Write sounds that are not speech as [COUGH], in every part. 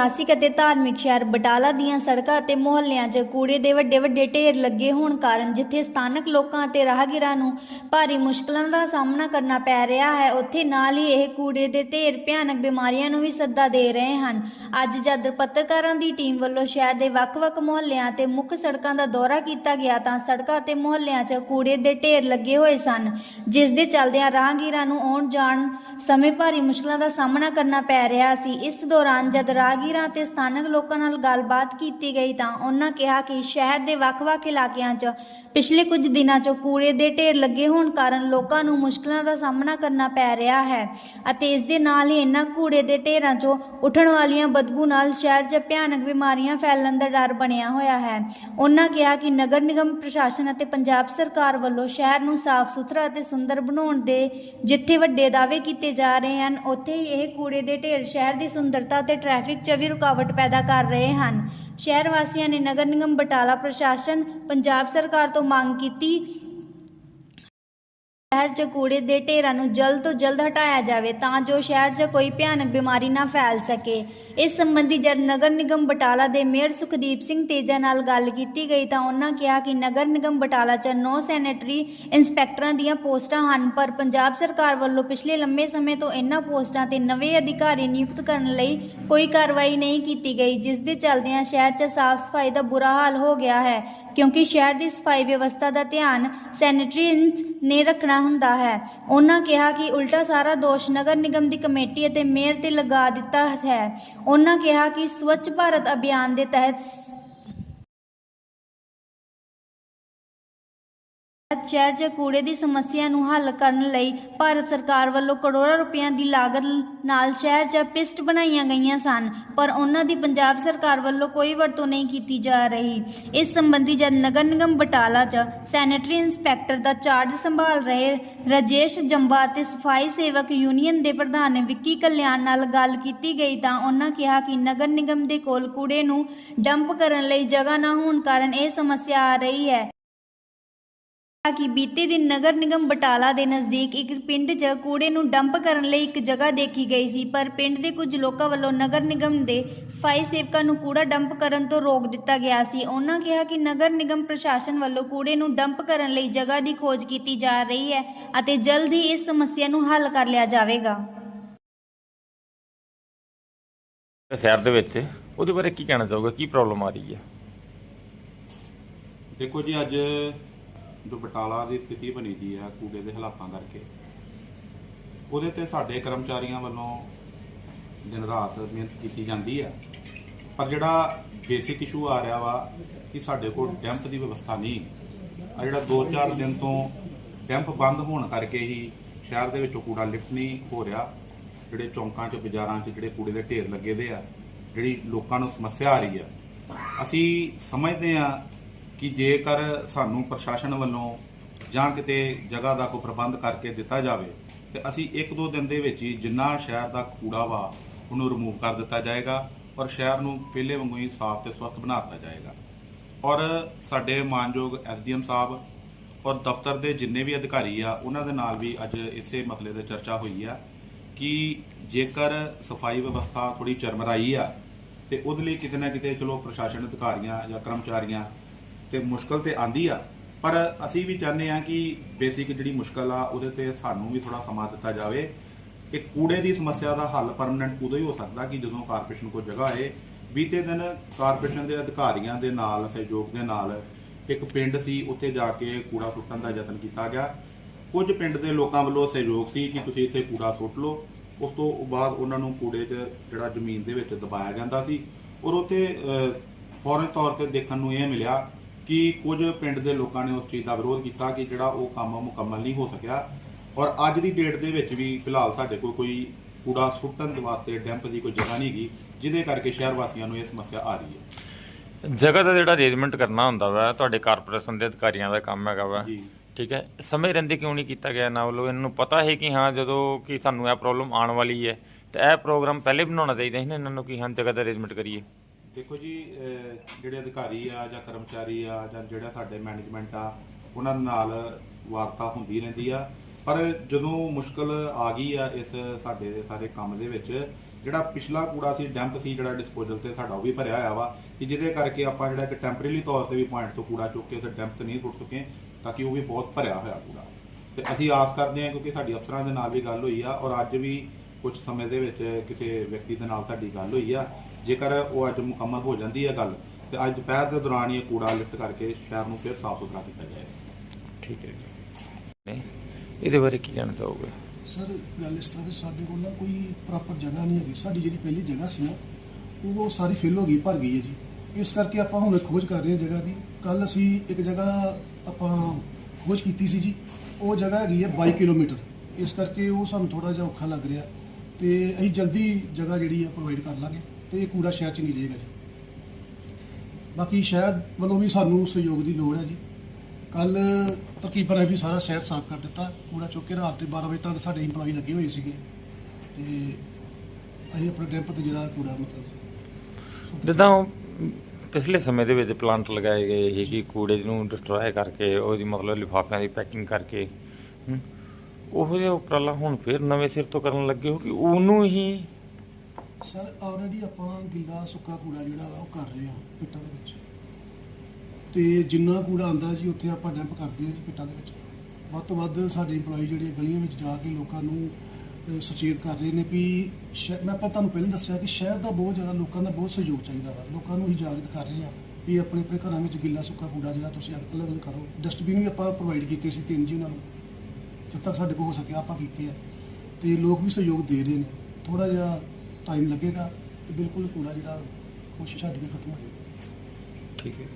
ਇਤਿਹਾਸਿਕ ਅਤੇ ਧਾਰਮਿਕ ਸ਼ਹਿਰ ਬਟਾਲਾ ਦੀਆਂ ਸੜਕਾਂ ਅਤੇ ਮੁਹੱਲਿਆਂ 'ਚ ਕੂੜੇ ਦੇ ਵੱਡੇ ਵੱਡੇ ਢੇਰ ਲੱਗੇ ਹੋਣ ਕਾਰਨ ਜਿੱਥੇ ਸਥਾਨਕ ਲੋਕਾਂ ਅਤੇ ਰਾਹਗੀਰਾਂ ਨੂੰ ਭਾਰੀ ਮੁਸ਼ਕਲਾਂ ਦਾ ਸਾਹਮਣਾ ਕਰਨਾ ਪੈ ਰਿਹਾ ਹੈ, ਉੱਥੇ ਨਾਲ ਹੀ ਇਹ ਕੂੜੇ ਦੇ ਢੇਰ ਭਿਆਨਕ ਬਿਮਾਰੀਆਂ ਨੂੰ ਵੀ ਸੱਦਾ ਦੇ ਰਹੇ ਹਨ। ਅੱਜ ਜਦ ਪੱਤਰਕਾਰਾਂ ਦੀ ਟੀਮ ਵੱਲੋਂ ਸ਼ਹਿਰ ਦੇ ਵੱਖ-ਵੱਖ ਮੁਹੱਲਿਆਂ ਤੇ ਮੁੱਖ ਸੜਕਾਂ ਦਾ ਦੌਰਾ ਕੀਤਾ ਗਿਆ ਤਾਂ ਸੜਕਾਂ ਅਤੇ ਮੁਹੱਲਿਆਂ 'ਚ ਕੂੜੇ ਦੇ ਢੇਰ ਲੱਗੇ ਹੋਏ ਸਨ, ਜਿਸ ਦੇ ਚੱਲਦਿਆਂ ਰਾਹਗੀਰਾਂ ਨੂੰ ਆਉਣ ਜਾਣ ਸਮੇਂ ਭਾਰੀ ਮੁਸ਼ਕਲਾਂ ਦਾ ਸਾਹਮਣਾ ਕਰਨਾ ਪੈ ਰਿਹਾ ਸੀ। ਇਸ ਦੌਰਾਨ ਜਦ ਰਾਹਗੀਰਾਂ ਅਤੇ ਸਥਾਨਕ ਲੋਕਾਂ ਨਾਲ ਗੱਲਬਾਤ ਕੀਤੀ ਗਈ ਤਾਂ ਉਹਨਾਂ ਕਿਹਾ ਕਿ ਸ਼ਹਿਰ ਦੇ ਵੱਖ-ਵੱਖ ਇਲਾਕਿਆਂ 'ਚ ਪਿਛਲੇ ਕੁਝ ਦਿਨਾਂ 'ਚ ਕੂੜੇ ਦੇ ਢੇਰ ਲੱਗੇ ਹੋਣ ਕਾਰਨ ਲੋਕਾਂ ਨੂੰ ਮੁਸ਼ਕਲਾਂ ਦਾ ਸਾਹਮਣਾ ਕਰਨਾ ਪੈ ਰਿਹਾ ਹੈ ਅਤੇ ਇਸ ਦੇ ਨਾਲ ਹੀ ਇਹਨਾਂ ਕੂੜੇ ਦੇ ਢੇਰਾਂ 'ਚੋਂ ਉੱਠਣ ਵਾਲੀਆਂ ਬਦਬੂ ਨਾਲ ਸ਼ਹਿਰ 'ਚ ਭਿਆਨਕ ਬਿਮਾਰੀਆਂ ਫੈਲਣ ਦਾ ਡਰ ਬਣਿਆ ਹੋਇਆ ਹੈ। ਉਹਨਾਂ ਕਿਹਾ ਕਿ ਨਗਰ ਨਿਗਮ ਪ੍ਰਸ਼ਾਸਨ ਅਤੇ ਪੰਜਾਬ ਸਰਕਾਰ ਵੱਲੋਂ ਸ਼ਹਿਰ ਨੂੰ ਸਾਫ਼ ਸੁਥਰਾ ਅਤੇ ਸੁੰਦਰ ਬਣਾਉਣ ਦੇ ਜਿੱਥੇ ਵੱਡੇ ਦਾਅਵੇ ਕੀਤੇ ਜਾ ਰਹੇ ਹਨ, ਉੱਥੇ ਹੀ ਇਹ ਕੂੜੇ ਦੇ ਢੇਰ ਸ਼ਹਿਰ ਦੀ ਸੁੰਦਰਤਾ ਅਤੇ ਟ੍ਰੈਫਿਕ 'ਚ ਵੀ ਰੁਕਾਵਟ ਪੈਦਾ ਕਰ ਰਹੇ ਹਨ। ਸ਼ਹਿਰ ਵਾਸੀਆਂ ਨੇ ਨਗਰ ਨਿਗਮ ਬਟਾਲਾ ਪ੍ਰਸ਼ਾਸਨ, ਪੰਜਾਬ ਸਰਕਾਰ ਤੋਂ ਮੰਗ ਕੀਤੀ ਸ਼ਹਿਰ 'ਚ ਕੂੜੇ ਦੇ ਢੇਰਾਂ ਨੂੰ ਜਲਦ ਤੋਂ ਜਲਦ ਹਟਾਇਆ ਜਾਵੇ ਤਾਂ ਜੋ ਸ਼ਹਿਰ 'ਚ ਕੋਈ ਭਿਆਨਕ ਬਿਮਾਰੀ ਨਾ ਫੈਲ ਸਕੇ। ਇਸ ਸੰਬੰਧੀ ਜਦ ਨਗਰ ਨਿਗਮ ਬਟਾਲਾ ਦੇ ਮੇਅਰ ਸੁਖਦੀਪ ਸਿੰਘ ਤੇਜਾ ਨਾਲ ਗੱਲ ਕੀਤੀ ਗਈ ਤਾਂ ਉਹਨਾਂ ਕਿਹਾ ਕਿ ਨਗਰ ਨਿਗਮ ਬਟਾਲਾ 'ਚ ਨੌ ਸੈਨੇਟਰੀ ਇੰਸਪੈਕਟਰਾਂ ਦੀਆਂ ਪੋਸਟਾਂ ਹਨ, ਪਰ ਪੰਜਾਬ ਸਰਕਾਰ ਵੱਲੋਂ ਪਿਛਲੇ ਲੰਮੇ ਸਮੇਂ ਤੋਂ ਇਹਨਾਂ ਪੋਸਟਾਂ ਤੇ ਨਵੇਂ ਅਧਿਕਾਰੀ ਨਿਯੁਕਤ ਕਰਨ ਲਈ ਕੋਈ ਕਾਰਵਾਈ ਨਹੀਂ ਕੀਤੀ ਗਈ, ਜਿਸ ਦੇ ਚੱਲਦਿਆਂ ਸ਼ਹਿਰ 'ਚ ਸਾਫ਼ ਸਫ਼ਾਈ ਦਾ ਬੁਰਾ ਹਾਲ ਹੋ ਗਿਆ ਹੈ। ਕਿਉਂਕਿ ਸ਼ਹਿਰ ਦੀ ਸਫ਼ਾਈ ਵਿਵਸਥਾ ਦਾ ਧਿਆਨ ਸੈਨੇਟਰੀਜ਼ ਨੇ ਰੱਖਣਾ ਹੁੰਦਾ ਹੈ। ਉਹਨਾਂ ਕਿਹਾ ਕਿ ਉਲਟਾ ਸਾਰਾ ਦੋਸ਼ ਨਗਰ ਨਿਗਮ ਦੀ ਕਮੇਟੀ ਅਤੇ ਮੇਅਰ ਤੇ ਲਗਾ ਦਿੱਤਾ ਹੈ। ਉਹਨਾਂ ਕਿਹਾ ਕਿ ਸਵੱਛ ਭਾਰਤ ਅਭਿਆਨ ਦੇ ਤਹਿਤ ਸ਼ਹਿਰ 'ਚ ਕੂੜੇ ਦੀ ਸਮੱਸਿਆ ਨੂੰ ਹੱਲ ਕਰਨ ਲਈ ਭਾਰਤ ਸਰਕਾਰ ਵੱਲੋਂ ਕਰੋੜਾਂ ਰੁਪਈਆਂ ਦੀ ਲਾਗਤ ਨਾਲ ਸ਼ਹਿਰ 'ਚ ਪਿਸਟ ਬਣਾਈਆਂ ਗਈਆਂ ਸਨ, ਪਰ ਉਹਨਾਂ ਦੀ ਪੰਜਾਬ ਸਰਕਾਰ ਵੱਲੋਂ ਕੋਈ ਵਰਤੋਂ ਨਹੀਂ ਕੀਤੀ ਜਾ ਰਹੀ। ਇਸ ਸੰਬੰਧੀ ਜਦ ਨਗਰ ਨਿਗਮ ਬਟਾਲਾ 'ਚ ਸੈਨੇਟਰੀ ਇੰਸਪੈਕਟਰ ਦਾ ਚਾਰਜ ਸੰਭਾਲ ਰਹੇ ਰਾਜੇਸ਼ ਜੰਬਾ ਅਤੇ ਸਫ਼ਾਈ ਸੇਵਕ ਯੂਨੀਅਨ ਦੇ ਪ੍ਰਧਾਨ ਵਿੱਕੀ ਕਲਿਆਣ ਨਾਲ ਗੱਲ ਕੀਤੀ ਗਈ ਤਾਂ ਉਹਨਾਂ ਕਿਹਾ ਕਿ ਨਗਰ ਨਿਗਮ ਦੇ ਕੋਲ ਕੂੜੇ ਨੂੰ ਡੰਪ ਕਰਨ ਲਈ ਜਗ੍ਹਾ ਨਾ ਹੋਣ ਕਾਰਨ ਇਹ ਸਮੱਸਿਆ ਆ ਰਹੀ ਹੈ। ਕਿਹਾ ਕਿ ਬੀਤੇ ਦਿਨ ਨਗਰ ਨਿਗਮ ਬਟਾਲਾ ਦੇ ਨਜ਼ਦੀਕ ਇੱਕ ਪਿੰਡ 'ਚ ਕੂੜੇ ਨੂੰ ਡੰਪ ਕਰਨ ਲਈ ਇੱਕ ਜਗ੍ਹਾ ਦੇਖੀ ਗਈ ਸੀ ਪਰ ਪਿੰਡ ਦੇ ਕੁਝ ਲੋਕਾਂ ਵੱਲੋਂ ਨਗਰ ਨਿਗਮ ਦੇ ਸਫ਼ਾਈ ਸੇਵਕਾਂ ਨੂੰ ਕੂੜਾ ਡੰਪ ਕਰਨ ਤੋਂ ਰੋਕ ਦਿੱਤਾ ਗਿਆ ਸੀ। ਉਹਨਾਂ ਕਿਹਾ ਕਿ ਨਗਰ ਨਿਗਮ ਪ੍ਰਸ਼ਾਸਨ ਵੱਲੋਂ ਕੂੜੇ ਨੂੰ ਡੰਪ ਕਰਨ ਲਈ ਜਗ੍ਹਾ ਦੀ ਖੋਜ ਕੀਤੀ ਜਾ ਰਹੀ ਹੈ ਅਤੇ ਜਲਦ ਹੀ ਇਸ ਸਮੱਸਿਆ ਨੂੰ ਹੱਲ ਕਰ ਲਿਆ ਜਾਵੇਗਾ। ਸ਼ਹਿਰ ਦੇ ਵਿੱਚ ਉਹਦੇ ਬਾਰੇ ਕੀ ਕਹਿਣਾ ਚਾਹੋਗੇ? ਕੀ ਪ੍ਰੋਬਲਮ ਆ ਰਹੀ ਹੈ? ਦੇਖੋ ਜੀ ਅੱਜ ਜੋ ਬਟਾਲਾ ਦੀ ਸਥਿਤੀ ਬਣੀ ਦੀ ਆ, ਕੂੜੇ ਦੇ ਹਾਲਾਤਾਂ ਕਰਕੇ। ਉਹਦੇ ਤੇ ਸਾਡੇ ਕਰਮਚਾਰੀਆਂ ਵੱਲੋਂ ਦਿਨ ਰਾਤ ਮਿਹਨਤ ਕੀਤੀ ਜਾਂਦੀ ਆ। ਪਰ ਜਿਹੜਾ ਬੇਸਿਕ ਇਸ਼ੂ ਆ ਰਿਹਾ ਵਾ ਕਿ ਸਾਡੇ ਕੋਲ ਡੈਂਪ ਦੀ ਵਿਵਸਥਾ ਨਹੀਂ। ਆ ਜਿਹੜਾ 2-4 ਦਿਨ ਤੋਂ ਡੈਂਪ ਬੰਦ ਹੋਣ ਕਰਕੇ ਹੀ ਸ਼ਹਿਰ ਦੇ ਵਿੱਚੋਂ ਕੂੜਾ ਲਿਫਟ ਨਹੀਂ ਹੋ ਰਿਹਾ। ਜਿਹੜੇ ਚੌਂਕਾਂ 'ਚ, ਬਾਜ਼ਾਰਾਂ 'ਚ ਜਿਹੜੇ ਕੂੜੇ ਦੇ ਢੇਰ ਲੱਗੇ ਦੇ ਆ, ਜਿਹੜੀ ਲੋਕਾਂ ਨੂੰ ਸਮੱਸਿਆ ਆ ਰਹੀ ਆ। ਅਸੀਂ ਸਮਝਦੇ ਆ ਕਿ ਜੇਕਰ ਸਾਨੂੰ ਪ੍ਰਸ਼ਾਸਨ ਵੱਲੋਂ ਜਾਂ ਕਿਤੇ ਜਗ੍ਹਾ ਦਾ ਕੋਈ ਪ੍ਰਬੰਧ ਕਰਕੇ ਦਿੱਤਾ ਜਾਵੇ, ਤੇ ਅਸੀਂ ਇੱਕ ਦੋ ਦਿਨ ਦੇ ਵਿੱਚ ਹੀ ਜਿੰਨਾ ਸ਼ਹਿਰ ਦਾ ਕੂੜਾ ਵਾ, ਉਹਨੂੰ ਰਿਮੂਵ ਕਰ ਦਿੱਤਾ ਜਾਏਗਾ ਔਰ ਸ਼ਹਿਰ ਨੂੰ ਪਹਿਲੇ ਵਾਂਗੂ ਹੀ ਸਾਫ਼ ਤੇ ਸਵਸਥ ਬਣਾ ਦਿੱਤਾ ਜਾਏਗਾ। ਔਰ ਸਾਡੇ ਮਾਨਯੋਗ ਐਸਡੀਐਮ ਸਾਹਿਬ ਔਰ ਦਫ਼ਤਰ ਦੇ ਜਿੰਨੇ ਵੀ ਅਧਿਕਾਰੀ ਆ, ਉਹਨਾਂ ਦੇ ਨਾਲ ਵੀ ਅੱਜ ਇਸੇ ਮਸਲੇ ਤੇ ਚਰਚਾ ਹੋਈ ਆ ਕਿ ਜੇਕਰ ਸਫ਼ਾਈ ਵਿਵਸਥਾ ਥੋੜੀ ਚਰਮਰਾਈ ਆ, ਤੇ ਉਹਦੇ ਲਈ ਕਿਤੇ ਨਾ ਕਿਤੇ ਚਲੋ ਪ੍ਰਸ਼ਾਸਨ ਅਧਿਕਾਰੀਆਂ ਜਾਂ ਕਰਮਚਾਰੀਆਂ ਤੇ ਮੁਸ਼ਕਲ ਤੇ ਆਂਦੀ ਆ। ਪਰ ਅਸੀਂ ਵੀ ਚਾਹੁੰਦੇ ਆ ਕਿ ਬੇਸਿਕ ਜਿਹੜੀ ਮੁਸ਼ਕਲ ਆ, ਉਹਦੇ ਤੇ ਸਾਨੂੰ ਵੀ ਥੋੜਾ ਸਮਾਂ ਦਿੱਤਾ ਜਾਵੇ। ਇਹ ਕੂੜੇ ਦੀ ਸਮੱਸਿਆ ਦਾ ਹੱਲ ਪਰਮਨੈਂਟ ਉਦੋਂ ਹੀ ਹੋ ਸਕਦਾ ਕਿ ਜਦੋਂ ਕਾਰਪੋਰੇਸ਼ਨ ਕੋਲ ਜਗ੍ਹਾ ਹੈ ਬੀਤੇ ਦਿਨ ਕਾਰਪੋਰੇਸ਼ਨ ਦੇ ਅਧਿਕਾਰੀਆਂ ਦੇ ਨਾਲ, ਸਹਿਯੋਗ ਦੇ ਨਾਲ ਇੱਕ ਪਿੰਡ ਸੀ, ਉੱਥੇ ਜਾ ਕੇ ਕੂੜਾ ਸੁੱਟਣ ਦਾ ਯਤਨ ਕੀਤਾ ਗਿਆ। ਕੁਝ ਪਿੰਡ ਦੇ ਲੋਕਾਂ ਵੱਲੋਂ ਸਹਿਯੋਗ ਸੀ ਕਿ ਤੁਸੀਂ ਇੱਥੇ ਕੂੜਾ ਸੁੱਟ ਲਓ। ਉਸ ਤੋਂ ਬਾਅਦ ਉਹਨਾਂ ਨੂੰ ਕੂੜੇ 'ਚ ਜਿਹੜਾ ਜ਼ਮੀਨ ਦੇ ਵਿੱਚ ਦਬਾਇਆ ਜਾਂਦਾ ਸੀ। ਔਰ ਉੱਥੇ ਫੌਰਨ ਤੌਰ ਤੇ ਦੇਖਣ ਨੂੰ ਇਹ ਮਿਲਿਆ ਕਿ ਕੁਝ ਪਿੰਡ ਦੇ ਲੋਕਾਂ ਨੇ ਉਸ ਚੀਜ਼ ਦਾ ਵਿਰੋਧ ਕੀਤਾ ਕਿ ਜਿਹੜਾ ਉਹ ਕੰਮ ਮੁਕੰਮਲ ਨਹੀਂ ਹੋ ਸਕਿਆ। ਔਰ ਅੱਜ ਦੀ ਡੇਟ ਦੇ ਵਿੱਚ ਵੀ ਫਿਲਹਾਲ ਸਾਡੇ ਕੋਲ ਕੋਈ ਕੂੜਾ ਸੁੱਟਣ ਦੇ ਵਾਸਤੇ ਡੈਂਪ ਦੀ ਕੋਈ ਜਗ੍ਹਾ ਨਹੀਂ ਹੈਗੀ ਜਿਹਦੇ ਕਰਕੇ ਸ਼ਹਿਰ ਵਾਸੀਆਂ ਨੂੰ ਇਹ ਸਮੱਸਿਆ ਆ ਰਹੀ ਹੈ। ਜਗ੍ਹਾ ਦਾ ਜਿਹੜਾ ਅਰੇਂਜਮੈਂਟ ਕਰਨਾ ਹੁੰਦਾ ਵਾ ਤੁਹਾਡੇ ਕਾਰਪੋਰੇਸ਼ਨ ਦੇ ਅਧਿਕਾਰੀਆਂ ਦਾ ਕੰਮ ਹੈਗਾ ਵਾ। ਠੀਕ ਹੈ ਸਮੇਂ ਰਹਿੰਦੇ ਕਿਉਂ ਨਹੀਂ ਕੀਤਾ ਗਿਆ ਨਾ? ਵੱਲੋਂ ਇਹਨਾਂ ਨੂੰ ਪਤਾ ਹੈ ਕਿ ਹਾਂ ਜਦੋਂ ਕਿ ਸਾਨੂੰ ਇਹ ਪ੍ਰੋਬਲਮ ਆਉਣ ਵਾਲੀ ਹੈ ਤੇ ਇਹ ਪ੍ਰੋਗਰਾਮ ਪਹਿਲੇ ਬਣਾਉਣਾ ਚਾਹੀਦਾ ਸੀ ਨਾ ਇਹਨਾਂ ਨੂੰ ਕਿ ਹਾਂ ਜਗ੍ਹਾ ਦਾ ਅਰੇਂਜਮੈਂਟ ਕਰੀਏ। ਦੇਖੋ ਜੀ ਜਿਹੜੇ ਅਧਿਕਾਰੀ ਆ ਜਾਂ ਕਰਮਚਾਰੀ ਆ ਜਾਂ ਜਿਹੜਾ ਸਾਡੇ ਮੈਨੇਜਮੈਂਟ ਆ, ਉਹਨਾਂ ਦੇ ਨਾਲ ਵਾਰਤਾ ਹੁੰਦੀ ਰਹਿੰਦੀ ਆ। ਪਰ ਜਦੋਂ ਮੁਸ਼ਕਲ ਆ ਗਈ ਆ ਇਸ ਸਾਡੇ ਸਾਰੇ ਕੰਮ ਦੇ ਵਿੱਚ, ਜਿਹੜਾ ਪਿਛਲਾ ਕੂੜਾ ਸੀ, ਡੰਪ ਸੀ, ਜਿਹੜਾ ਡਿਸਪੋਜ਼ਲ ਤੇ ਸਾਡਾ ਉਹ ਵੀ ਭਰਿਆ ਹੋਇਆ ਵਾ, ਕਿ ਜਿਹਦੇ ਕਰਕੇ ਆਪਾਂ ਜਿਹੜਾ ਕਿ ਟੈਂਪਰੇਰੀ ਤੌਰ ਤੇ ਵੀ ਪੁਆਇੰਟ ਤੋਂ ਕੂੜਾ ਚੁੱਕ ਕੇ ਉੱਥੇ ਡੰਪ ਤੇ ਨਹੀਂ ਸੁੱਟ ਚੁੱਕੇ ਤਾਂ ਕਿ ਉਹ ਵੀ ਬਹੁਤ ਭਰਿਆ ਹੋਇਆ ਕੂੜਾ। ਤੇ ਅਸੀਂ ਆਸ ਕਰਦੇ ਹਾਂ ਕਿਉਂਕਿ ਸਾਡੀ ਅਫਸਰਾਂ ਦੇ ਨਾਲ ਵੀ ਗੱਲ ਹੋਈ ਆ, ਔਰ ਅੱਜ ਵੀ ਕੁਝ ਸਮੇਂ ਦੇ ਵਿੱਚ ਕਿਸੇ ਵਿਅਕਤੀ ਦੇ ਨਾਲ ਸਾਡੀ ਗੱਲ ਹੋਈ ਆ ਜੇਕਰ ਉਹ ਅੱਜ ਮੁਕੰਮਲ ਹੋ ਜਾਂਦੀ ਹੈ ਗੱਲ ਤੇ ਅੱਜ ਦੁਪਹਿਰ ਦੇ ਦੌਰਾਨ ਹੀ ਇਹ ਕੂੜਾ ਲਿਫਟ ਕਰਕੇ ਸ਼ਹਿਰ ਨੂੰ ਫਿਰ ਸਾਫ਼ ਸੁਥਰਾ ਕੀਤਾ ਜਾਏਗਾ। ਠੀਕ ਹੈ ਜੀ। ਨਹੀਂ ਇਹਦੇ ਬਾਰੇ ਕੀ ਕਹਿਣਾ ਚਾਹੋਗੇ? ਸਰ ਗੱਲ ਇਸ ਤਰ੍ਹਾਂ ਵੀ ਸਾਡੇ ਕੋਲ ਨਾ ਕੋਈ ਪ੍ਰੋਪਰ ਜਗ੍ਹਾ ਨਹੀਂ ਹੈਗੀ। ਸਾਡੀ ਜਿਹੜੀ ਪਹਿਲੀ ਜਗ੍ਹਾ ਸੀ ਨਾ ਉਹ ਸਾਰੀ ਫਿਲ ਹੋ ਗਈ ਭਰ ਗਈ ਹੈ ਜੀ। ਇਸ ਕਰਕੇ ਆਪਾਂ ਹੁਣ ਖੋਜ ਕਰ ਰਹੇ ਹਾਂ ਜਗ੍ਹਾ ਦੀ। ਕੱਲ ਅਸੀਂ ਇੱਕ ਜਗ੍ਹਾ ਆਪਾਂ ਖੋਜ ਕੀਤੀ ਸੀ ਜੀ। ਉਹ ਜਗ੍ਹਾ ਹੈਗੀ ਹੈ 22 ਕਿਲੋਮੀਟਰ। ਇਸ ਕਰਕੇ ਉਹ ਸਾਨੂੰ ਥੋੜਾ ਜਿਹਾ ਔਖਾ ਲੱਗ ਰਿਹਾ। ਤੇ ਅਸੀਂ ਜਲਦੀ ਜਗ੍ਹਾ ਜਿਹੜੀ ਹੈ ਪ੍ਰੋਵਾਈਡ ਕਰ ਲਾਂਗੇ। ਤੇ ਇਹ ਕੂੜਾ ਸ਼ਹਿਰ 'ਚ ਨਹੀਂ ਰਹੇਗਾ ਜੀ। ਬਾਕੀ ਸ਼ਹਿਰ ਵੱਲੋਂ ਵੀ ਸਾਨੂੰ ਸਹਿਯੋਗ ਦੀ ਲੋੜ ਹੈ ਜੀ। ਕੱਲ ਤਕਰੀਬਨ ਅਸੀਂ ਸਾਰਾ ਸ਼ਹਿਰ ਸਾਫ਼ ਕਰ ਦਿੱਤਾ। ਕੂੜਾ ਚੁੱਕ ਕੇ ਰਾਤ ਦੇ 12 ਵਜੇ ਤੱਕ ਸਾਡੇ EMPLOYE ਲੱਗੇ ਹੋਏ ਸੀਗੇ। ਤੇ ਅਸੀਂ ਆਪਣੇ ਡੈਂਪ ਤੇ ਜਿਹੜਾ ਕੂੜਾ ਮਤਲਬ ਜਿੱਦਾਂ ਪਿਛਲੇ ਸਮੇਂ ਦੇ ਵਿੱਚ ਪਲਾਂਟ ਲਗਾਏ ਗਏ ਸੀ ਕਿ ਕੂੜੇ ਨੂੰ ਡਿਸਟਰੋਏ ਕਰਕੇ ਉਹਦੀ ਮਤਲਬ ਲਿਫਾਫਿਆਂ ਦੀ ਪੈਕਿੰਗ ਕਰਕੇ ਹਮ, ਜਿਹਾ ਉਪਰਾਲਾ ਹੁਣ ਫਿਰ ਨਵੇਂ ਸਿਰ ਤੋਂ ਕਰਨ ਲੱਗੇ ਹੋ ਕਿ ਉਹਨੂੰ ਹੀ ਸਰ ਆਲਰੇਡੀ ਆਪਾਂ ਗਿੱਲਾ ਸੁੱਕਾ ਕੂੜਾ ਜਿਹੜਾ ਵਾ ਉਹ ਕਰ ਰਹੇ ਹਾਂ ਪਿੱਟਾਂ ਦੇ ਵਿੱਚ। ਤੇ ਜਿੰਨਾ ਕੂੜਾ ਆਂਦਾ ਜੀ ਉੱਥੇ ਆਪਾਂ ਡੰਪ ਕਰਦੇ ਹਾਂ ਜੀ ਪਿੱਟਾਂ ਦੇ ਵਿੱਚ। ਵੱਧ ਤੋਂ ਵੱਧ ਸਾਡੇ EMPLOYE ਜਿਹੜੇ ਗਲੀਆਂ ਵਿੱਚ ਜਾ ਕੇ ਲੋਕਾਂ ਨੂੰ ਅਹ, ਸੁਚੇਤ ਕਰ ਰਹੇ ਨੇ ਵੀ ਸ਼ਹਿ- ਮੈਂ ਆਪਾਂ ਤੁਹਾਨੂੰ ਪਹਿਲਾਂ ਦੱਸਿਆ ਕਿ ਸ਼ਹਿਰ ਦਾ ਬਹੁਤ ਜ਼ਿਆਦਾ ਲੋਕਾਂ ਦਾ ਬਹੁਤ ਸਹਿਯੋਗ ਚਾਹੀਦਾ ਵਾ। ਲੋਕਾਂ ਨੂੰ ਹੀ ਜਾਗਰੂਕ ਕਰ ਰਹੇ ਆ ਵੀ ਆਪਣੇ ਆਪਣੇ ਘਰਾਂ ਵਿੱਚ ਗਿੱਲਾ ਸੁੱਕਾ ਕੂੜਾ ਜਿਹੜਾ ਤੁਸੀਂ ਅਲੱਗ ਅਲੱਗ ਕਰੋ। ਡਸਟਬਿਨ ਵੀ ਆਪਾਂ ਪ੍ਰੋਵਾਈਡ ਕੀਤੇ ਸੀ ਤਿੰਨ ਜੀ ਉਹਨਾਂ ਨੂੰ। ਜਦ ਤੱਕ ਸਾਡੇ ਕੋਲ ਹੋ ਸਕਿਆ ਆਪਾਂ ਕੀਤੇ ਆ। ਤੇ ਲੋਕ ਵੀ ਸਹਿਯੋਗ ਦੇ ਰਹੇ ਨੇ। ਥੋੜਾ ਜਿਹਾ ਟਾਈਮ ਲੱਗੇਗਾ ਤੇ ਬਿਲਕੁਲ ਕੂੜਾ ਜਿਹੜਾ ਕੋਸ਼ਿਸ਼ ਸਾਡੀ ਦੀ ਖਤਮ ਹੋ ਜਾਏਗੀ। ਠੀਕ ਹੈ।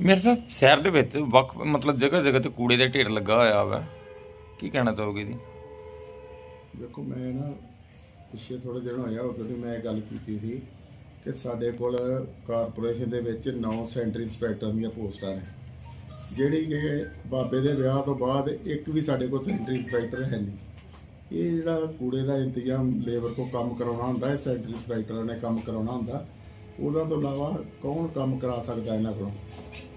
ਮੇਰੇ ਸਾਹਿਬ ਸ਼ਹਿਰ ਦੇ ਵਿੱਚ ਵੱਖ ਮਤਲਬ ਜਗ੍ਹਾ ਜਗ੍ਹਾ ਤੇ ਕੂੜੇ ਦੇ ਢੇਰ ਲੱਗਾ ਹੋਇਆ ਵਾ। ਕੀ ਕਹਿਣਾ ਚਾਹੋਗੇ ਜੀ? ਦੇਖੋ ਮੈਂ ਨਾ ਪਿਛੇ ਥੋੜੇ ਦਿਨ ਹੋਇਆ ਉਦੋਂ ਵੀ ਮੈਂ ਇਹ ਗੱਲ ਕੀਤੀ ਸੀ ਕਿ ਸਾਡੇ ਕੋਲ ਕਾਰਪੋਰੇਸ਼ਨ ਦੇ ਵਿੱਚ 9 ਸੈਂਟਰੀ ਇੰਸਪੈਕਟਰ ਦੀਆਂ ਪੋਸਟਾਂ ਨੇ। ਜਿਹੜੀ ਕਿ ਬਾਬੇ ਦੇ ਵਿਆਹ ਤੋਂ ਬਾਅਦ ਇੱਕ ਵੀ ਸਾਡੇ ਕੋਲ ਸੈਂਟਰੀ ਇੰਸਪੈਕਟਰ ਹੈ ਨਹੀਂ। ਇਹ ਜਿਹੜਾ ਕੂੜੇ ਦਾ ਇੰਤਜ਼ਾਮ ਲੇਬਰ ਕੋ ਕੰਮ ਕਰਾਉਣਾ ਹੁੰਦਾ ਹੈ ਸੈਂਟਰੀ ਇੰਸਪੈਕਟਰਾਂ ਨੇ ਕੰਮ ਕਰਾਉਣਾ ਹੁੰਦਾ, ਉਹਨਾਂ ਤੋਂ ਇਲਾਵਾ ਕੌਣ ਕੰਮ ਕਰਾ ਸਕਦਾ ਇਹਨਾਂ ਕੋਲੋਂ?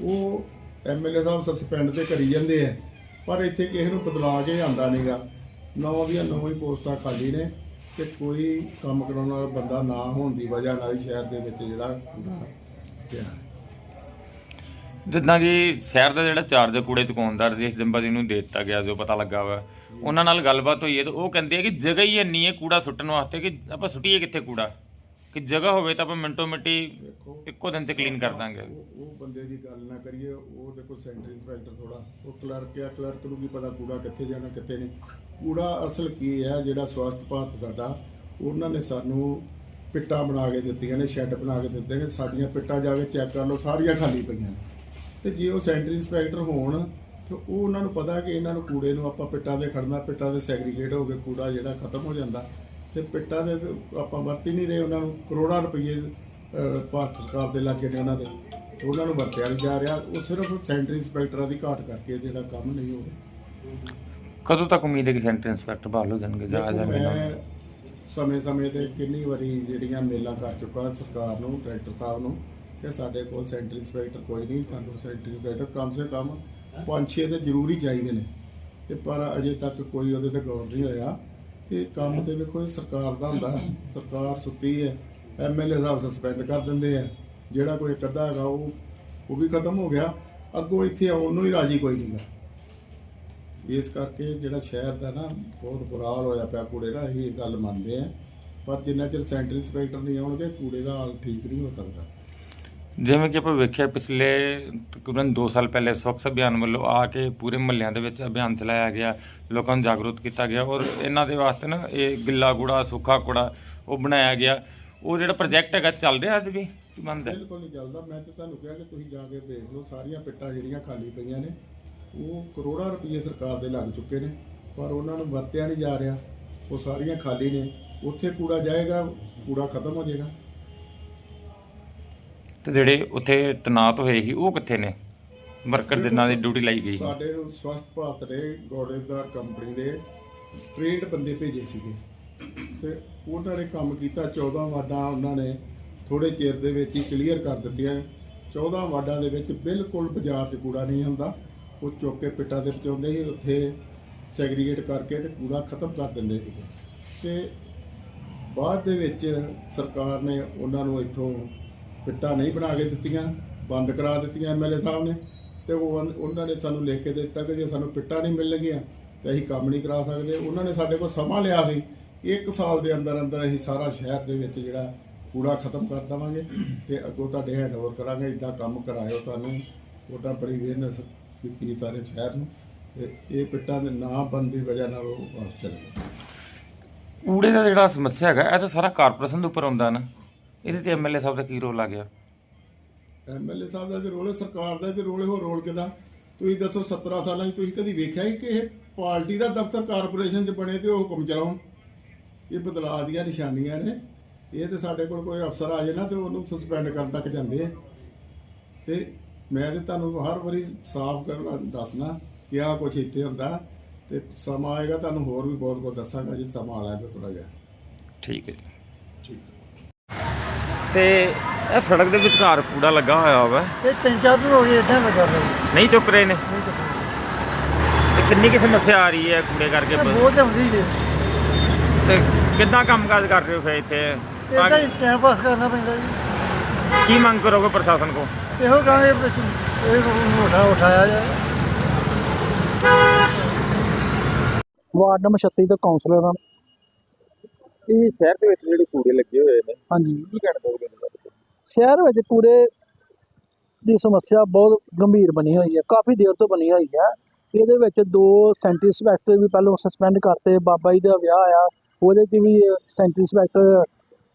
ਉਹ ਐਮਐਲਏ ਸਾਹਿਬ ਸਸਪੈਂਡ ਤੇ ਕਰੀ ਜਾਂਦੇ ਆ, ਪਰ ਇੱਥੇ ਕਿਸੇ ਨੂੰ ਬਦਲਾ ਕੇ ਆਂਦਾ ਨਹੀਂਗਾ। ਨੌ ਦੀਆਂ ਨੌ ਹੀ ਪੋਸਟਾਂ ਖਾਲੀ ਨੇ ਤੇ ਕੋਈ ਕੰਮ ਕਰਾਉਣ ਵਾਲਾ ਬੰਦਾ ਨਾ ਹੋਣ ਦੀ ਵਜ੍ਹਾ ਨਾਲ ਹੀ ਸ਼ਹਿਰ ਦੇ ਵਿੱਚ ਜਿਹੜਾ ਕੂੜਾ ਪਿਆ। ਜਿੱਦਾਂ ਕਿ ਸ਼ਹਿਰ ਦਾ ਜਿਹੜਾ ਚਾਰਜ ਕੂੜੇ ਚੁਕਾਉਣ ਦਾ, ਰਜੇਸ਼ ਜੰਬਾਜੀ ਨੂੰ ਦੇ ਦਿੱਤਾ ਗਿਆ, ਜੋ ਪਤਾ ਲੱਗਾ ਵਾ। ਉਹਨਾਂ ਨਾਲ ਗੱਲਬਾਤ ਹੋਈ ਹੈ ਤੇ ਉਹ ਕਹਿੰਦੇ ਆ ਕਿ ਜਗ੍ਹਾ ਹੀ ਇੰਨੀ ਹੈ ਕੂੜਾ ਸੁੱਟਣ ਵਾਸਤੇ ਕਿ ਆਪਾਂ ਸੁੱਟੀਏ ਕਿੱਥੇ ਕੂੜਾ? ਕਿ ਜਗ੍ਹਾ ਹੋਵੇ ਤਾਂ ਆਪਾਂ ਮਿੰਟੋ ਮਿੰਟੀ ਇੱਕੋ ਦਿਨ ਚ ਕਲੀਨ ਕਰ ਦਾਂਗੇ। ਉਹ ਉਹ ਬੰਦੇ ਦੀ ਗੱਲ ਨਾ ਕਰੀਏ ਉਹ ਦੇਖੋ ਸੈਂਟਰ ਇੰਸਪੈਕਟਰ ਥੋੜਾ ਉਹ ਕਲਰਕ ਆ ਕਲਰਕ ਨੂੰ ਕੀ ਪਤਾ ਕੂੜਾ ਕਿੱਥੇ ਜਾਣਾ ਕਿੱਥੇ ਨਹੀਂ। ਕੂੜਾ ਅਸਲ ਕੀ ਹੈ ਜਿਹੜਾ ਸਵਸਥ ਭਾਰਤ ਸਾਡਾ ਉਹਨਾਂ ਨੇ ਸਾਨੂੰ ਪਿੱਟਾਂ ਬਣਾ ਕੇ ਦਿੱਤੀਆਂ ਨੇ ਸ਼ੈੱਡ ਬਣਾ ਕੇ ਦਿੱਤੇ ਨੇ ਸਾਡੀਆਂ ਪਿੱਟਾਂ ਜਾ ਕੇ ਚੈੱਕ ਕਰ ਲਓ ਸਾਰੀਆਂ ਖਾਲੀ ਪਈਆਂ ਨੇ। ਤੇ ਜੇ ਉਹ ਸੈਂਟਰ ਇੰਸਪੈਕਟਰ ਹੋਣ ਤੇ ਉਹ ਉਹਨਾਂ ਨੂੰ ਪਤਾ ਕਿ ਇਹਨਾਂ ਨੂੰ ਕੂੜੇ ਨੂੰ ਆਪਾਂ ਪਿੱਟਾਂ ਦੇ ਖੜਨਾ ਪਿੱਟਾਂ ਦੇ ਸੈਗਰੀਗੇਟ ਹੋ ਕੇ ਕੂੜਾ ਜਿਹੜਾ ਖਤਮ ਹੋ ਜਾਂਦਾ ਤੇ ਪਿੱਟਾਂ ਦੇ ਆਪਾਂ ਵਰਤ ਨਹੀਂ ਰਹੇ ਉਹਨਾਂ ਨੂੰ ਕਰੋੜਾਂ ਰੁਪਏ ਭਾਰਤ ਸਰਕਾਰ ਦੇ ਲਾਗੇ ਨੇ ਉਹਨਾਂ ਦੇ। ਉਹਨਾਂ ਨੂੰ ਵਰਤਿਆ ਨਹੀਂ ਜਾ ਰਿਹਾ। ਉਹ ਸਿਰਫ ਸੈਂਟਰ ਇੰਸਪੈਕਟਰਾਂ ਦੀ ਘਾਟ ਕਰਕੇ ਜਿਹੜਾ ਕੰਮ ਨਹੀਂ ਹੋ ਰਿਹਾ। ਕਦੋਂ ਤੱਕ ਉਮੀਦ ਹੈ ਕਿ ਸੈਂਟਰ ਇੰਸਪੈਕਟਰ ਬਹਾਲ ਹੋ ਜਾਣਗੇ? ਜਾਂ ਆ ਜਾਣਗੇ? ਸਮੇਂ-ਸਮੇਂ ਤੇ ਕਿੰਨੀ ਵਾਰੀ ਜਿਹੜੀਆਂ ਮੇਲਾਂ ਕਰ ਚੁੱਕਾ ਸਰਕਾਰ ਨੂੰ ਡਾਇਰੈਕਟਰ ਸਾਹਿਬ ਨੂੰ ਕਿ ਸਾਡੇ ਕੋਲ ਸੈਂਟਰ ਇੰਸਪੈਕਟਰ ਕੋਈ ਨਹੀਂ ਸਾਨੂੰ ਸੈਂਟਰ ਇੰਸਪੈਕਟਰ ਕਮ ਸੇ ਕਮ ਪੰਜ ਛੇ ਤੇ ਜ਼ਰੂਰੀ ਚਾਹੀਦੇ ਨੇ। ਤੇ ਪਰ ਅਜੇ ਤੱਕ ਕੋਈ ਉਹਦੇ ਤੇ ਗੌਰ ਨਹੀਂ ਹੋਇਆ। ਕਿ ਕੰਮ ਤੇ ਵੇਖੋ, ਇਹ ਸਰਕਾਰ ਦਾ ਹੁੰਦਾ। ਹੈ। ਸਰਕਾਰ ਸੁੱਤੀ ਹੈ ਐਮਐਲਏ ਸਾਹਿਬ ਸਸਪੈਂਡ ਕਰ ਦਿੰਦੇ ਆ। ਜਿਹੜਾ ਕੋਈ ਇੱਕ ਅੱਧਾ ਹੈਗਾ, ਉਹ ਉਹ ਵੀ ਖਤਮ ਹੋ ਗਿਆ। ਅੱਗੋਂ ਇੱਥੇ ਆਉਣ ਨੂੰ ਹੀ ਰਾਜੀ ਕੋਈ ਨਹੀਂ ਨਹੀਂਗਾ ਇਸ ਕਰਕੇ ਜਿਹੜਾ ਸ਼ਹਿਰ ਦਾ ਨਾ, ਬਹੁਤ ਬੁਰਾ ਹਾਲ ਹੋਇਆ ਪਿਆ ਕੂੜੇ ਦਾ ਅਸੀਂ ਇਹ ਗੱਲ ਮੰਨਦੇ ਆ। ਪਰ ਜਿੰਨਾ ਚਿਰ ਸੈਂਟਰ ਇੰਸਪੈਕਟਰ ਨਹੀਂ ਆਉਣਗੇ, ਕੂੜੇ ਦਾ ਹਾਲ ਠੀਕ ਨਹੀਂ ਹੋ ਸਕਦਾ। ਜਿਵੇਂ ਕਿ ਆਪਾਂ ਵੇਖਿਆ ਪਿਛਲੇ ਤਕਰੀਬਨ 2 ਸਾਲ ਪਹਿਲੇ ਸਵੱਛ ਅਭਿਆਨ ਵੱਲੋਂ ਆ ਕੇ ਪੂਰੇ ਮਹੱਲਿਆਂ ਦੇ ਵਿੱਚ ਅਭਿਆਨ ਚਲਾਇਆ ਗਿਆ, ਲੋਕਾਂ ਨੂੰ ਜਾਗਰੂਕ ਕੀਤਾ ਗਿਆ ਔਰ ਇਹਨਾਂ ਦੇ ਵਾਸਤੇ ਨਾ ਇਹ ਗਿੱਲਾ ਕੂੜਾ, ਸੁੱਖਾ ਕੂੜਾ ਉਹ ਬਣਾਇਆ ਗਿਆ। ਉਹ ਜਿਹੜਾ ਪ੍ਰੋਜੈਕਟ ਹੈਗਾ, ਚੱਲ ਰਿਹਾ ਅੱਜ ਵੀ? ਕੀ ਬੰਦ ਹੈ ਬਿਲਕੁਲ ਨਹੀਂ ਚੱਲਦਾ। ਮੈਂ ਤਾਂ ਤੁਹਾਨੂੰ ਕਿਹਾ ਕਿ ਤੁਸੀਂ ਜਾ ਕੇ ਦੇਖ ਲਓ, ਸਾਰੀਆਂ ਪਿੱਟਾਂ ਜਿਹੜੀਆਂ ਖਾਲੀ ਪਈਆਂ ਨੇ, ਉਹ ਕਰੋੜਾਂ ਰੁਪਏ ਸਰਕਾਰ ਦੇ ਲੱਗ ਚੁੱਕੇ ਨੇ, ਪਰ ਉਹਨਾਂ ਨੂੰ ਵਰਤਿਆ ਨਹੀਂ ਜਾ ਰਿਹਾ। ਉਹ ਸਾਰੀਆਂ ਖਾਲੀ ਨੇ। ਉੱਥੇ ਕੂੜਾ ਜਾਏਗਾ, ਕੂੜਾ ਖਤਮ ਹੋ ਜਾਏਗਾ। ਤੇ ਜਿਹੜੇ ਉੱਥੇ ਤਨਾਤ ਹੋਏ ਸੀ, ਉਹ ਕਿੱਥੇ ਨੇ? ਵਰਕਰ ਜਿਨ੍ਹਾਂ ਦੀ ਡਿਊਟੀ ਲਾਈ ਗਈ ਸਾਡੇ ਸਵਸਥ ਭਾਰਤ ਨੇ ਗੋੜੇਦਾਰ ਕੰਪਨੀ ਦੇ ਟ੍ਰੇਨਡ ਬੰਦੇ ਭੇਜੇ ਸੀਗੇ। ਤੇ ਉਹਨਾਂ ਨੇ ਕੰਮ ਕੀਤਾ 14 ਵਾਰਡਾਂ ਉਹਨਾਂ ਨੇ ਥੋੜੇ ਚਿਰ ਦੇ ਵਿੱਚ ਹੀ ਕਲੀਅਰ ਕਰ ਦਿੱਤੀਆਂ। 14 ਵਾਰਡਾਂ ਦੇ ਵਿੱਚ ਬਿਲਕੁਲ ਬਾਜ਼ਾਰ 'ਚ ਕੂੜਾ ਨਹੀਂ ਹੁੰਦਾ। ਉਹ ਚੁੱਕ ਕੇ ਪਿੱਟਾਂ ਦੇ ਪਹੁੰਚਾਉਂਦੇ ਸੀ, ਉੱਥੇ ਸੈਗਰੀਗੇਟ ਕਰਕੇ ਤੇ ਕੂੜਾ ਖਤਮ ਕਰ ਦਿੰਦੇ ਸੀਗੇ ਤੇ ਬਾਅਦ ਦੇ ਵਿੱਚ ਸਰਕਾਰ ਨੇ ਉਹਨਾਂ ਨੂੰ ਇੱਥੋਂ ਪਿੱਟਾਂ ਨਹੀਂ ਬਣਾ ਕੇ ਦਿੱਤੀਆਂ, ਬੰਦ ਕਰਾ ਦਿੱਤੀਆਂ ਐਮਐਲਏ ਸਾਹਿਬ ਨੇ, ਤੇ ਉਹ ਉਹਨਾਂ ਨੇ ਸਾਨੂੰ ਲਿਖ ਕੇ ਦਿੱਤਾ ਕਿ ਜੇ ਸਾਨੂੰ ਪਿੱਟਾਂ ਨਹੀਂ ਮਿਲਣਗੀਆਂ ਤੇ ਅਸੀਂ ਕੰਮ ਨਹੀਂ ਕਰਾ ਸਕਦੇ। ਉਹਨਾਂ ਨੇ ਸਾਡੇ ਕੋਲ ਸਮਾਂ ਲਿਆ ਸੀ, ਇੱਕ ਸਾਲ ਦੇ ਅੰਦਰ ਅੰਦਰ ਅਸੀਂ ਸਾਰਾ ਸ਼ਹਿਰ ਦੇ ਵਿੱਚ ਜਿਹੜਾ ਕੂੜਾ ਖਤਮ ਕਰ ਦੇਵਾਂਗੇ ਤੇ ਅੱਗੋਂ ਤੁਹਾਡੇ ਹੈਂਡਓਵਰ ਕਰਾਂਗੇ ਇਦਾਂ ਕੰਮ ਕਰਾਇਓ ਤੁਹਾਨੂੰ ਉਹਦਾ ਬੜੀ ਵੇਰਨੈਸ ਕੀਤੀ ਸਾਰੇ ਸ਼ਹਿਰ ਨੂੰ, ਤੇ ਇਹ ਪਿੱਟਾਂ ਦੇ ਨਾ ਬੰਦ ਦੀ ਵਜ੍ਹਾ ਨਾਲ ਉਹ ਵਾਪਸ ਚਲੇ ਗਏ। ਕੂੜੇ ਦਾ ਜਿਹੜਾ ਸਮੱਸਿਆ ਹੈਗਾ, ਇਹ ਤਾਂ ਸਾਰਾ ਕਾਰਪੋਰੇਸ਼ਨ ਦੇ ਉੱਪਰ ਆਉਂਦਾ ਨਾ। ਇਹਦੇ ਤੇ ਐਮਐਲਏ ਸਾਹਿਬ ਦਾ ਕੀ ਰੋਲ ਆ ਗਿਆ? ਐਮਐਲਏ ਸਾਹਿਬ ਦਾ ਤੇ ਰੋਲ ਹੈ ਸਰਕਾਰ ਦਾ ਤੇ ਰੋਲ ਹੈ ਹੋਰ ਰੋਲ ਕਿਹਦਾ? ਤੁਸੀਂ ਦੱਸੋ 17 ਸਾਲਾਂ 'ਚ ਤੁਸੀਂ ਕਦੀ ਵੇਖਿਆ ਹੀ ਕਿ ਇਹ ਪਾਰਟੀ ਦਾ ਦਫ਼ਤਰ ਕਾਰਪੋਰੇਸ਼ਨ 'ਚ ਬਣੇ ਤੇ ਉਹ ਹੁਕਮ ਚਲਾਉਣ? ਇਹ ਬਦਲਾਅ ਦੀਆਂ ਨਿਸ਼ਾਨੀਆਂ ਨੇ। ਇਹ ਤੇ ਸਾਡੇ ਕੋਲ ਕੋਈ ਅਫਸਰ ਆ ਜਾਏ ਨਾ ਤੇ ਉਹਨੂੰ ਸਸਪੈਂਡ ਕਰਨ ਤੱਕ ਜਾਂਦੇ ਆ। ਤੇ ਮੈਂ ਤੇ ਤੁਹਾਨੂੰ ਹਰ ਵਾਰੀ ਸਾਫ਼ ਕਰਨਾ ਦੱਸਣਾ ਕਿ ਆਹ ਕੁਛ ਇੱਥੇ ਹੁੰਦਾ ਤੇ ਸਮਾਂ ਆਏਗਾ ਤੁਹਾਨੂੰ ਹੋਰ ਵੀ ਬਹੁਤ ਕੁਝ ਦੱਸਾਂਗਾ ਜੇ ਸਮਾਂ ਆਇਆ ਤੇ ਥੋੜਾ ਜਿਹਾ। ਠੀਕ ਹੈ ਜੀ। ਤੇ ਇਹ ਸੜਕ ਦੇ ਵਿਚਕਾਰ ਕੂੜਾ ਲੱਗਾ ਹੋਇਆ ਹੋਗਾ ਇਹ ਤਿੰਨ ਚਾਰ ਦਿਨ ਹੋ ਗਏ ਇਦਾਂ ਲੱਗਾ ਰਿਹਾ ਨਹੀਂ ਚੁੱਕ ਰਹੇ ਨੇ। ਤੇ ਕਿੰਨੀ ਕੀ ਸਮੱਸਿਆ ਆ ਰਹੀ ਹੈ ਕੂੜੇ ਕਰਕੇ ਇਹ ਬਹੁਤ ਹੁੰਦੀ ਜੀ। ਤੇ ਕਿੱਦਾਂ ਕੰਮਕਾਜ ਕਰ ਰਹੇ ਹੋ ਫਿਰ ਇੱਥੇ? ਤਾਂ ਇਦਾਂ ਹੀ ਟਾਈਮ ਪਾਸ ਕਰਨਾ ਪੈਂਦਾ ਜੀ। ਕੀ ਮੰਗ ਕਰੋਗੇ ਪ੍ਰਸ਼ਾਸਨ ਕੋ ਇਹੋ ਕਹਾਂਗੇ ਵੀ ਇਹ ਮੋਟਾ ਉਠਾਇਆ ਜਾਏ। ਵਾਰਡ ਨੰਬਰ 36 ਦਾ ਕਾਉਂਸਲਰ ਹਾਂ ਇਹ ਸ਼ਹਿਰ ਦੇ ਵਿੱਚ ਜਿਹੜੇ ਕੂੜੇ ਲੱਗੇ ਹੋਏ ਨੇ ਹਾਂਜੀ। ਕੀ ਕਹਿਣਾ ਚਾਹੋਗੇ ਸ਼ਹਿਰ ਵਿੱਚ ਕੂੜੇ ਦੀ ਸਮੱਸਿਆ ਬਹੁਤ ਗੰਭੀਰ ਬਣੀ ਹੋਈ ਹੈ ਕਾਫੀ ਦੇਰ ਤੋਂ ਬਣੀ ਹੋਈ ਹੈ। ਇਹਦੇ ਵਿੱਚ ਦੋ ਸੈਂਟਰੀ ਇੰਸਪੈਕਟਰ ਵੀ ਪਹਿਲਾਂ ਸਸਪੈਂਡ ਕਰਤੇ ਬਾਬਾ ਜੀ ਦਾ ਵਿਆਹ ਆ ਉਹਦੇ 'ਚ ਵੀ sentry inspector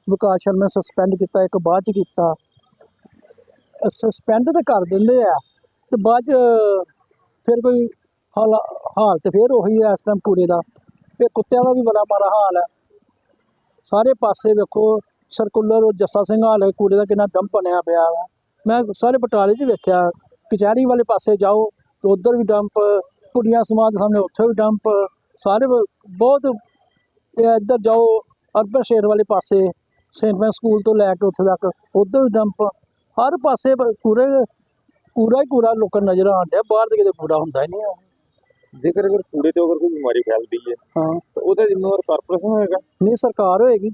Vikas Sharma suspend ਕੀਤਾ ਇੱਕ ਬਾਅਦ 'ਚ ਕੀਤਾ। ਸਸਪੈਂਡ ਤਾਂ ਕਰ ਦਿੰਦੇ ਆ ਤੇ ਬਾਅਦ 'ਚ ਫਿਰ ਕੋਈ ਹਾਲ ਹਾਲਤ ਫਿਰ ਉਹੀ ਹੈ ਇਸ ਟਾਈਮ ਕੂੜੇ ਦਾ। ਤੇ ਕੁੱਤਿਆਂ ਦਾ ਵੀ ਬੜਾ ਮਾੜਾ ਹਾਲ ਹੈ। ਸਾਰੇ ਪਾਸੇ ਵੇਖੋ ਸਰਕੂਲਰ ਜੱਸਾ ਸਿੰਘ ਹਾਲ ਕੂੜੇ ਦਾ ਕਿੰਨਾ ਡੰਪ ਬਣਿਆ ਪਿਆ ਵਾ। ਮੈਂ ਸਾਰੇ ਬਟਾਲੇ 'ਚ ਵੇਖਿਆ, ਕਚਹਿਰੀ ਵਾਲੇ ਪਾਸੇ ਜਾਓ, ਤੇ ਉਧਰ ਵੀ ਡੰਪ ਪੁੜੀਆਂ ਸਮਾਜ ਸਾਹਮਣੇ ਉੱਥੇ ਵੀ ਡੰਪ ਸਾਰੇ ਬਹੁਤ ਇੱਧਰ ਜਾਓ, ਅਰਬਨ ਸ਼ੇਰ ਵਾਲੇ ਪਾਸੇ ਸੇਂਟ ਮੈਂ ਸਕੂਲ ਤੋਂ ਲੈ ਕੇ ਉੱਥੇ ਤੱਕ, ਉਧਰ ਵੀ ਡੰਪ ਹਰ ਪਾਸੇ ਪੂਰੇ ਪੂਰਾ ਹੀ ਪੂਰਾ ਲੋਕਾਂ ਨੂੰ ਨਜ਼ਰ ਆਉਣ ਬਾਹਰ ਦੇ ਕਿਤੇ ਪੂਰਾ ਹੁੰਦਾ ਹੀ ਨਹੀਂ ਹੈ ਜੇਕਰ ਅਗਰ ਕੂੜੇ ਤੋਂ ਅਗਰ ਕੋਈ ਬਿਮਾਰੀ ਫੈਲਦੀ ਹੈ ਹਾਂ। ਤਾਂ ਉਹਦਾ ਜ਼ਿੰਮੇਵਾਰ ਕਾਰਪੋਰੇਸ਼ਨ ਹੋਏਗਾ। ਨਹੀਂ ਸਰਕਾਰ ਹੋਏਗੀ।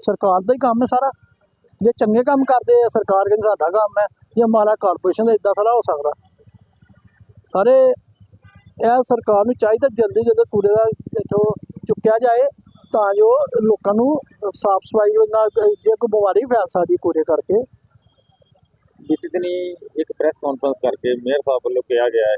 ਸਰਕਾਰ ਦਾ ਹੀ ਕੰਮ ਹੈ ਸਾਰਾ। ਜੇ ਚੰਗੇ ਕੰਮ ਕਰਦੇ ਆ ਸਰਕਾਰ ਕਹਿੰਦੀ ਸਾਡਾ ਕੰਮ ਹੈ ਜਾਂ ਮਾਰਾ ਕਾਰਪੋਰੇਸ਼ਨ ਦਾ ਇਦਾਂ ਥੋੜ੍ਹਾ ਹੋ ਸਕਦਾ। ਸਾਰੇ ਇਹ ਸਰਕਾਰ ਨੂੰ ਚਾਹੀਦਾ ਜਲਦੀ ਜਦੋਂ ਕੂੜੇ ਦਾ ਇੱਥੋਂ ਚੁੱਕਿਆ ਜਾਏ ਤਾਂ ਜੋ ਲੋਕਾਂ ਨੂੰ ਸਾਫ਼ ਸਫ਼ਾਈ ਨਾਲ ਜੇ ਕੋਈ ਬਿਮਾਰੀ ਫੈਲ ਸਕਦੀ ਕੂੜੇ ਕਰਕੇ। ਬੀਤੇ ਦਿਨੀ ਇੱਕ ਪ੍ਰੈਸ ਕਾਨਫਰੰਸ ਕਰਕੇ ਮੇਅਰ ਸਾਹਿਬ ਵੱਲੋਂ ਕਿਹਾ ਗਿਆ ਹੈ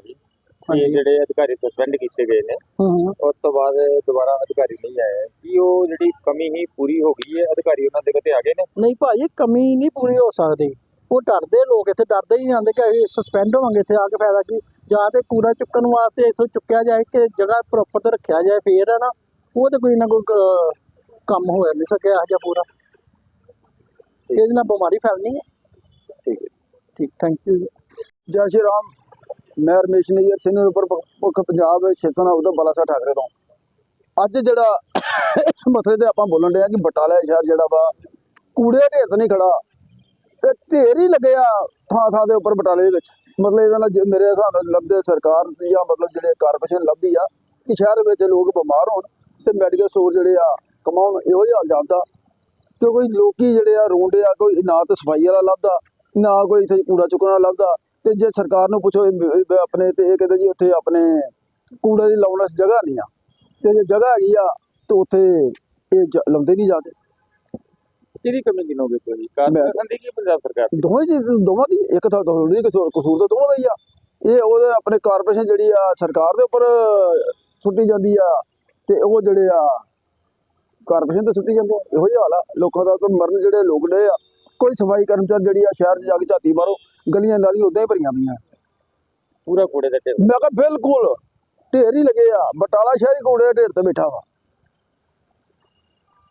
ਕਿ ਜਿਹੜੇ ਅਧਿਕਾਰੀ ਸਸਪੈਂਡ ਕੀਤੇ ਗਏ ਨੇ ਹੂੰ ਉਸ ਤੋਂ ਬਾਅਦ ਦੁਬਾਰਾ ਅਧਿਕਾਰੀ ਨਹੀਂ ਆਏ। ਕੀ ਉਹ ਜਿਹੜੀ ਕਮੀ ਹੀ ਪੂਰੀ ਹੋ ਗਈ ਹੈ? ਅਧਿਕਾਰੀ ਉਹਨਾਂ ਦੇ ਕਿਤੇ ਆ ਗਏ ਨੇ? ਨਹੀਂ ਭਾਜੀ ਕਮੀ ਨਹੀਂ ਪੂਰੀ ਹੋ ਸਕਦੀ। ਉਹ ਡਰਦੇ ਲੋਕ ਇੱਥੇ ਡਰਦੇ ਹੀ ਨਹੀਂ ਆਉਂਦੇ ਕਿ ਅਸੀਂ ਸਸਪੈਂਡ ਹੋਵਾਂਗੇ ਇੱਥੇ ਆ ਕੇ ਫਾਇਦਾ ਕੀ। ਜਾਂ ਤੇ ਕੂੜਾ ਚੁੱਕਣ ਵਾਸਤੇ ਇੱਥੋਂ ਚੁੱਕਿਆ ਜਾਏ ਕਿ ਜਗ੍ਹਾ ਪ੍ਰੋਪਰ ਤੇ ਰੱਖਿਆ ਜਾਏ ਫੇਰ ਹੈ ਨਾ? ਉਹ ਤੇ ਕੋਈ ਨਾ ਕੋਈ ਕੰਮ ਹੋ ਨਹੀਂ ਸਕਿਆ ਇਹੋ ਜਿਹਾ ਪੂਰਾ। ਇਹਦੇ ਨਾਲ ਬਿਮਾਰੀ ਫੈਲਣੀ ਹੈ। ਠੀਕ ਹੈ। ਠੀਕ ਥੈਂਕ ਯੂ ਜੈ ਸ਼੍ਰੀ ਰਾਮ। ਮੈਂ ਰਮੇਸ਼ ਨਈਅਰ ਸੀਨੀਅਰ ਉੱਪਰ ਮੁੱਖ ਪੰਜਾਬ ਸ਼ਿਵਸੈਨਾ ਉਹਦਾ ਬਲਾਸਾ ਠਾਕਰੇ ਤੋਂ। ਅੱਜ ਜਿਹੜਾ [COUGHS] ਮਸਲੇ ਤੇ ਆਪਾਂ ਬੋਲਣ ਡਿਆ ਕਿ ਬਟਾਲਾ ਸ਼ਹਿਰ ਜਿਹੜਾ ਵਾ, ਕੂੜੇ ਢੇਰ ਤਾਂ ਨਹੀਂ ਖੜਾ, ਤੇ ਢੇਰ ਹੀ ਲੱਗਿਆ ਥਾਂ ਥਾਂ ਦੇ ਉੱਪਰ ਬਟਾਲੇ ਦੇ ਵਿੱਚ। ਮਤਲਬ ਇਹਦਾ ਨਾਲ ਮੇਰੇ ਹਿਸਾਬ ਨਾਲ ਲੱਭਦੇ ਸਰਕਾਰ ਜਾਂ ਮਤਲਬ ਜਿਹੜੇ ਕਾਰਪੋਰੇਸ਼ਨ ਲੱਭਦੀ ਆ, ਕਿ ਸ਼ਹਿਰ ਵਿੱਚ ਲੋਕ ਬਿਮਾਰ ਹੋਣ ਤੇ ਮੈਡੀਕਲ ਸਟੋਰ ਜਿਹੜੇ ਆ ਕਮਾਉਣ, ਇਹੋ ਜਿਹਾ ਹਾਲ ਜਾਂਦਾ ਕਿਉਂਕਿ ਕੋਈ ਲੋਕੀ ਜਿਹੜੇ ਆ ਰੋਂਦੇ ਆ, ਕੋਈ ਨਾ ਤਾਂ ਸਫ਼ਾਈ ਵਾਲਾ ਲੱਭਦਾ, ਨਾ ਕੋਈ ਇੱਥੇ ਕੂੜਾ ਚੁੱਕਣ ਵਾਲਾ ਲੱਭਦਾ। ਤੇ ਜੇ ਸਰਕਾਰ ਨੂੰ ਪੁੱਛੋ ਆਪਣੇ ਤੇ ਇਹ ਕਹਿੰਦੇ ਜੀ ਉੱਥੇ ਆਪਣੇ ਕੂੜੇ ਦੀ ਲਾਉਣ ਜਗ੍ਹਾ ਨਹੀਂ ਆ। ਤੇ ਜੇ ਜਗ੍ਹਾ ਹੈਗੀ ਆ ਤੇ ਉੱਥੇ ਇਹ ਜ- ਲਾਉਂਦੇ ਨਹੀਂ ਜਾਂਦੇ। ਕਿਹਦੀ ਕਮੀ ਗਿਣੋਗੇ ਤੁਸੀਂ ਕਾਰਪੋਰੇਸ਼ਨ ਦੀ ਕੀ ਪੰਜਾਬ ਸਰਕਾਰ ਦੋਵੇਂ ਚੀਜ਼ ਦੋਵਾਂ ਦੀ ਇੱਕ ਤਾਂ ਦੋਵਾਂ ਦੀ ਕਸੂਰ ਕਸੂਰ ਤਾਂ ਦੋਵਾਂ ਦਾ ਹੀ ਆ। ਇਹ ਉਹਦੇ ਆਪਣੇ ਕਾਰਪੋਰੇਸ਼ਨ ਜਿਹੜੀ ਆ ਸਰਕਾਰ ਦੇ ਉੱਪਰ ਸੁੱਟੀ ਜਾਂਦੀ ਆ ਤੇ ਉਹ ਜਿਹੜੇ ਆ ਕਾਰਪੋਰੇਸ਼ਨ ਤੇ ਸੁੱਟੀ ਜਾਂਦੇ ਇਹੋ ਜਿਹਾ ਹਾਲ ਆ। ਲੋਕਾਂ ਦਾ ਮਰਨ ਜਿਹੜੇ ਲੋਕ ਡੇ ਆ। ਕੋਈ ਸਫ਼ਾਈ ਕਰਮਚਾਰੀ ਜਿਹੜੀ ਆ ਸ਼ਹਿਰ 'ਚ ਜਾ ਕੇ ਝਾਤੀ ਮਾਰੋ ਗਲੀਆਂ ਨਾਲੀਆਂ ਉਦਾਂ ਹੀ ਭਰੀਆਂ ਪਈਆਂ। ਪੂਰਾ ਕੂੜੇ ਦਾ ਢੇਰ। ਮੈਂ ਕਿਹਾ ਬਿਲਕੁਲ ਢੇਰ ਹੀ ਲੱਗੇ ਆ। ਬਟਾਲਾ ਸ਼ਹਿਰੀ ਕੂੜੇ ਦੇ ਢੇਰ ਤੇ ਬੈਠਾ ਵਾ।